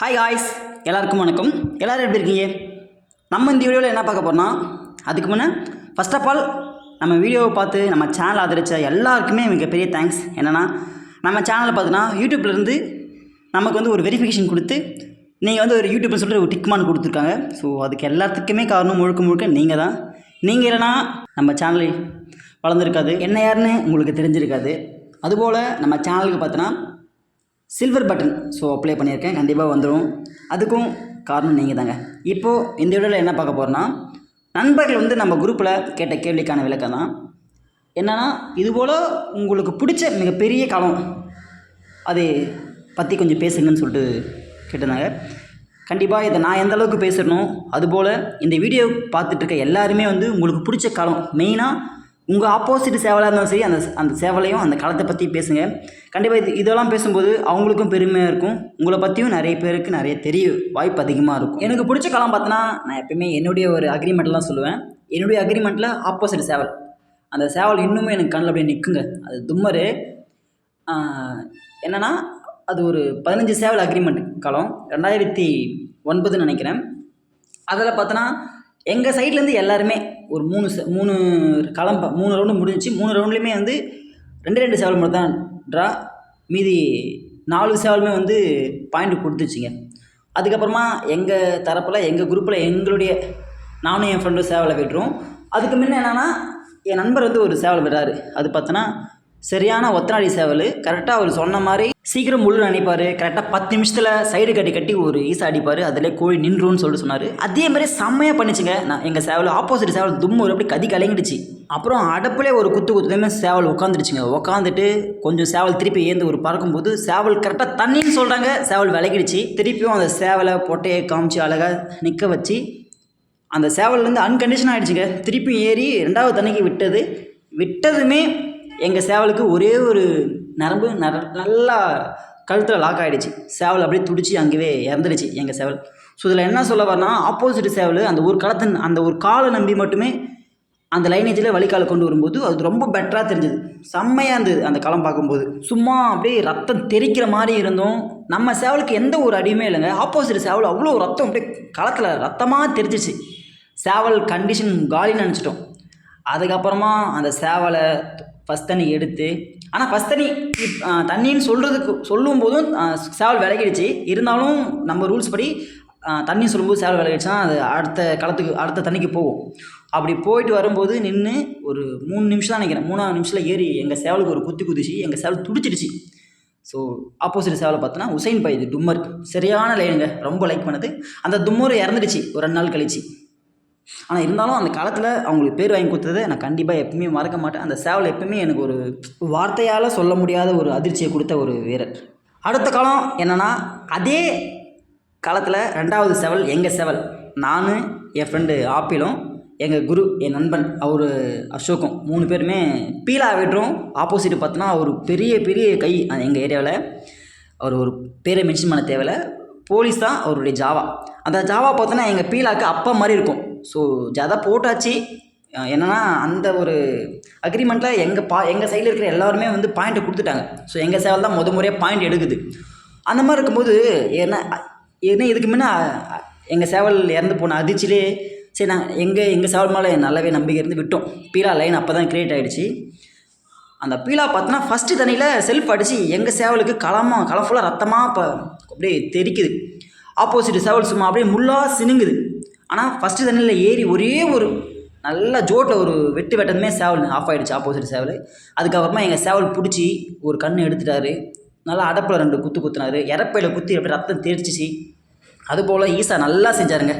Hi guys எல்லாருக்கும் வணக்கம். எல்லோரும் எப்படி இருக்கீங்க? நம்ம இந்த வீடியோவில் என்ன பார்க்க போகிறோம்னா அதுக்கு முன்னே ஃபஸ்ட் ஆஃப் ஆல் நம்ம வீடியோவை பார்த்து நம்ம சேனல் ஆதரித்த எல்லாருக்குமே மிகப்பெரிய தேங்க்ஸ் என்னென்னா நம்ம சேனலில் பார்த்தோன்னா யூடியூப்லேருந்து நமக்கு வந்து ஒரு வெரிஃபிகேஷன் கொடுத்து நீங்கள் வந்து ஒரு யூடியூப்னு சொல்லிட்டு ஒரு டிக்மான் கொடுத்துருக்காங்க. ஸோ அதுக்கு எல்லாத்துக்குமே காரணம் முழுக்க முழுக்க நீங்கள் தான் நீங்கள் இல்லைனா நம்ம சேனல் வளர்ந்துருக்காது. என்ன யாருன்னு உங்களுக்கு தெரிஞ்சிருக்காது. அதுபோல் நம்ம சேனலுக்கு பார்த்தோன்னா சில்வர் பட்டன் ஸோ அப்ளை பண்ணியிருக்கேன். கண்டிப்பாக வந்துடும் அதுக்கும் காரணம் நீங்கள் தாங்க இப்போது இந்த வீடியோவில் என்ன பார்க்க போகிறோன்னா நண்பர்கள் வந்து நம்ம குரூப்பில் கேட்ட கேள்விக்கான விளக்கம் தான். என்னென்னா இதுபோல் உங்களுக்கு பிடிச்ச மிகப்பெரிய களம் அது பற்றி கொஞ்சம் பேசுங்கன்னு சொல்லிட்டு கேட்டிருந்தாங்க. கண்டிப்பாக இதை நான் எந்த அளவுக்கு பேசணும் அதுபோல் இந்த வீடியோ பார்த்துட்ருக்க எல்லாருமே வந்து உங்களுக்கு பிடிச்ச காலம் மெயினாக உங்கள் ஆப்போசிட் சேவலாக இருந்தாலும் சரி அந்த அந்த சேவலையும் அந்த காலத்தை பற்றி பேசுங்க. கண்டிப்பாக இது இதெல்லாம் பேசும்போது அவங்களுக்கும் பெருமையாக இருக்கும். உங்களை பற்றியும் நிறைய பேருக்கு நிறைய தெரிய வாய்ப்பு அதிகமாக இருக்கும். எனக்கு பிடிச்ச காலம் பார்த்தோன்னா நான் எப்பயுமே என்னுடைய ஒரு அக்ரிமெண்ட்லாம் சொல்லுவேன். என்னுடைய அக்ரிமெண்ட்டில் ஆப்போசிட் சேவல். அந்த சேவல் இன்னுமே எனக்கு கண்ணில் அப்படியே நிற்குங்க அது தும்மரு. என்னென்னா அது ஒரு பதினஞ்சு சேவல் அக்ரிமெண்ட் காலம். ரெண்டாயிரத்தி ஒன்பதுன்னு நினைக்கிறேன். அதில் பார்த்தோன்னா எங்கள் சைட்லேருந்து எல்லாருமே ஒரு மூணு ச மூணு களம் மூணு ரவுண்டு முடிஞ்சிச்சு. மூணு ரவுண்ட்லேயுமே வந்து ரெண்டு ரெண்டு சேவல் மட்டும் தான் ட்ரா மீதி நாலு சேவலுமே வந்து பாயிண்ட் கொடுத்துச்சிங்க. அதுக்கப்புறமா எங்கள் தரப்பில் எங்கள் குரூப்பில் எங்களுடைய நானும் என் ஃப்ரெண்டும் சேவலை விடுறோம் அதுக்கு முன்ன என்னென்னா என் நண்பர் வந்து ஒரு சேவல் விடுறாரு அது பார்த்தோன்னா சரியான ஒத்தனாடி சேவல். கரெக்டாக அவர் சொன்ன மாதிரி சீக்கிரம் முள்ளு நினைப்பார் கரெக்டாக பத்து நிமிஷத்தில் சைடு கட்டி கட்டி ஒரு ஈசா அடிப்பார். அதிலே கோழி நின்றுன்னு சொல்லிட்டு சொன்னார். அதே மாதிரி செம்மையாக பண்ணிச்சுங்க. நான் எங்கள் சேவல் ஆப்போசிட் சேவல் தும்மு ஒரு அப்படி கதி கலங்கிடுச்சு அப்புறம் அடப்புலே ஒரு குத்து குத்துமே சேவல் உட்காந்துருச்சுங்க உட்காந்துட்டு கொஞ்சம் சேவல் திருப்பி ஏந்து ஒரு பறக்கும்போது சேவல் கரெக்டாக தண்ணின்னு சொல்கிறாங்க சேவல் விலகிடுச்சு. திருப்பியும் அந்த சேவலை பொட்டையை காமிச்சு அழகாக நிற்க வச்சு அந்த சேவல்லேருந்து அன்கண்டிஷன் ஆகிடுச்சுங்க திருப்பி ஏறி ரெண்டாவது தண்ணிக்கு விட்டது. விட்டதுமே எங்கள் சேவலுக்கு ஒரே ஒரு நரம்பு நர நல்லா கழுத்தில் லாக் ஆகிடுச்சு சேவல் அப்படியே துடிச்சு அங்கேயே இறந்துடுச்சு எங்கள் சேவல். ஸோ இதில் என்ன சொல்ல வரனா ஆப்போசிட் சேவல் அந்த ஒரு களத்தை அந்த ஒரு காலை நம்பி மட்டுமே அந்த லைனேஜில் வழிகால கொண்டு வரும்போது அது ரொம்ப பெட்டராக தெரிஞ்சது. செம்மையாக இருந்தது அந்த களம் பார்க்கும்போது. சும்மா அப்படியே ரத்தம் தெறிக்கிற மாதிரி இருந்தோம் நம்ம சேவலுக்கு எந்த ஒரு அடியுமே இல்லைங்க. ஆப்போசிட் சேவல் அவ்வளோ ரத்தம் அப்படியே களத்தில் ரத்தமாக தெரிஞ்சிச்சு. சேவல் கண்டிஷன் காலின்னு நினச்சிட்டோம். அதுக்கப்புறமா அந்த சேவலை ஃபஸ்ட் தண்ணி எடுத்து ஆனால் ஃபஸ்ட் தண்ணி தண்ணின்னு சொல்கிறதுக்கு சொல்லும் போதும் சேவல் விலகிடுச்சு. இருந்தாலும் நம்ம ரூல்ஸ் படி தண்ணி சொல்லும்போது சேவல் விலகிடுச்சுன்னா அது அடுத்த களத்துக்கு அடுத்த தண்ணிக்கு போகும். அப்படி போயிட்டு வரும்போது நின்று ஒரு மூணு நிமிஷம் தான் நினைக்கிறேன். மூணாவது நிமிஷத்தில் ஏறி எங்கள் சேவலுக்கு ஒரு குத்தி குதிச்சு எங்கள் சேவல் துடிச்சிடுச்சு. ஸோ ஆப்போசிட் சேவலை பார்த்தோன்னா உசைன் பாய் இது டும்மர் சரியான லைனுங்க ரொம்ப லைக் பண்ணது. அந்த தும்மர் இறந்துடுச்சு. ஒரு ரெண்டு நாள் கழிச்சு. ஆனால் இருந்தாலும் அந்த காலத்தில் அவங்களுக்கு பேர் வாங்கி கொடுத்ததை நான் கண்டிப்பாக எப்பவுமே மறக்க மாட்டேன். அந்த சேவல் எப்பவுமே எனக்கு ஒரு வார்த்தையால் சொல்ல முடியாத ஒரு அதிர்ச்சியை கொடுத்த ஒரு வீரர். அடுத்த காலம் என்னென்னா அதே காலத்தில் ரெண்டாவது செவல் எங்கள் செவல்? நான் என் ஃப்ரெண்டு ஆப்பிளும் எங்கள் குரு என் நண்பன் அவர் அசோக்கும். மூணு பேருமே பீலா வெட்டுறோம் ஆப்போசிட் பார்த்தோன்னா அவர் பெரிய பெரிய கை எங்கள் ஏரியாவில். அவர் ஒரு பேரை மென்ஷன் பண்ண தேவையில்ல. போலீஸ் தான் அவருடைய ஜாவா. அந்த ஜாவா பார்த்தோன்னா எங்கள் பீலாக்கு அப்பா மாதிரி இருக்கும். ஸோ ஜதா போட்டாச்சு. என்னென்னா அந்த ஒரு அக்ரிமெண்ட்டில் எங்கள் பா எங்கள் சைடில் இருக்கிற எல்லாருமே வந்து பாயிண்ட்டை கொடுத்துட்டாங்க. ஸோ எங்கள் சேவல் தான் முத முறையாக பாயிண்ட் எடுக்குது. அந்த மாதிரி இருக்கும்போது என்ன என்ன இதுக்கு முன்னே எங்கள் சேவல் இறந்து போன அதிர்ச்சியிலே சரி நாங்கள் எங்கள் எங்கள் சேவல் மேலே நல்லாவே நம்பிக்கை இருந்து விட்டோம். பீலா லைன் அப்போ தான் க்ரியேட் ஆகிடுச்சு அந்த பீலா பார்த்தோன்னா ஃபஸ்ட்டு தண்ணியில் செல்ஃப் அடித்து எங்கள் சேவலுக்கு களமாக களம் ஃபுல்லாக ரத்தமாக இப்போ அப்படியே தெரிக்குது. ஆப்போசிட் சேவல் சும்மா அப்படியே முள்ளாக சினுங்குது. ஆனால் ஃபஸ்ட்டு தண்ணியில் ஏறி ஒரே ஒரு நல்லா ஜோட்டில் ஒரு வெட்டு வெட்டதுமே சேவல் ஆஃப் ஆகிடுச்சு ஆப்போசிட் சேவல். அதுக்கப்புறமா எங்கள் சேவல் பிடிச்சி ஒரு கண் எடுத்துட்டாரு. நல்லா அடப்பில் ரெண்டு குத்து குத்துனாரு. இறப்பையில் குத்தி அப்படி ரத்தம் தெரிச்சிச்சு அதுபோல் ஈசா நல்லா செஞ்சாருங்க.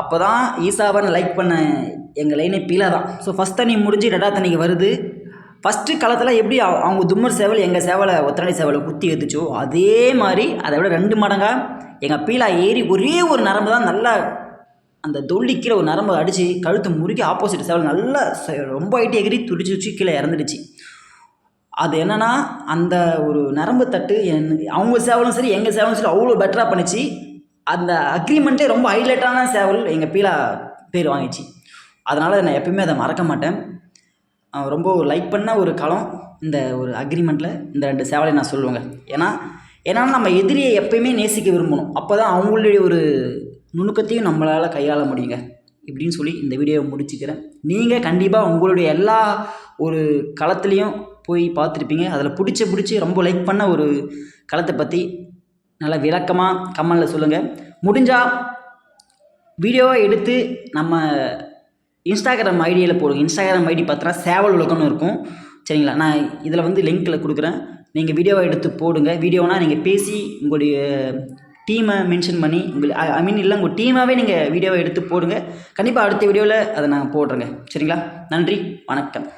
அப்போ தான் ஈசாவை லைக் பண்ண எங்கள் லைனே பீலா தான். ஸோ ஃபஸ்ட் தண்ணி முடிஞ்சு ரெண்டாவது தண்ணிக்கு வருது. ஃபஸ்ட்டு காலத்தில் எப்படி அவங்க தும்மர் சேவல் எங்கள் சேவலை ஒத்தனை சேவலை குத்தி எடுத்துச்சோ அதே மாதிரி அதை விட ரெண்டு மடங்காக எங்கள் பீலா ஏறி ஒரே ஒரு நரம்பு தான் நல்லா அந்த தொல்லி கீழே ஒரு நரம்பு அடித்து கழுத்து முறுக்கி ஆப்போசிட் சேவல் நல்லா ரொம்ப ஐட்டி எகிரி துடிச்சு வச்சு கீழே இறந்துடுச்சு. அது என்னென்னா அந்த ஒரு நரம்பு தட்டு என் அவங்க சேவலும் சரி எங்கள் சேவலும் சரி அவ்வளோ பெட்டராக பண்ணிச்சு. அந்த அக்ரிமெண்ட்டே ரொம்ப ஹைலைட்டான சேவல் எங்கள் பீலா பேர் வாங்கிச்சு. அதனால் நான் எப்பயுமே அதை மறக்க மாட்டேன். ரொம்ப லைக் பண்ண ஒரு களம் இந்த ஒரு அக்ரிமெண்ட்டில் இந்த ரெண்டு சேவலை நான் சொல்லுவேங்க. ஏன்னா ஏன்னா நம்ம எதிரியை எப்பயுமே நேசிக்க விரும்பணும். அப்போ தான் அவங்களுடைய ஒரு நுணுக்கத்தையும் நம்மளால் கையாள முடியுங்க. இப்படின்னு சொல்லி இந்த வீடியோவை முடிச்சுக்கிறேன். நீங்கள் கண்டிப்பாக உங்களுடைய எல்லா ஒரு களத்துலேயும் போய் பார்த்துருப்பீங்க. அதில் பிடிச்ச பிடிச்சி ரொம்ப லைக் பண்ண ஒரு களத்தை பற்றி நல்லா விளக்கமாக கமெண்டில் சொல்லுங்கள் முடிஞ்சால் வீடியோவை எடுத்து நம்ம இன்ஸ்டாகிராம் ஐடியில் போடுங்க. இன்ஸ்டாகிராம் ஐடி பார்த்தோன்னா சேவல் உலகம்னு இருக்கும். சரிங்களா? நான் இதில் வந்து லிங்க்கில் கொடுக்குறேன். நீங்கள் வீடியோவை எடுத்து போடுங்க. வீடியோனால் நீங்கள் பேசி உங்களுடைய டீமை மென்ஷன் பண்ணி உங்களுக்கு ஐ மீன் இல்லை உங்கள் டீமாகவே நீங்கள் வீடியோவை எடுத்து போடுங்க. கண்டிப்பாக அடுத்த வீடியோவில் அதை நான் போடுறேங்க. சரிங்களா? நன்றி வணக்கம்.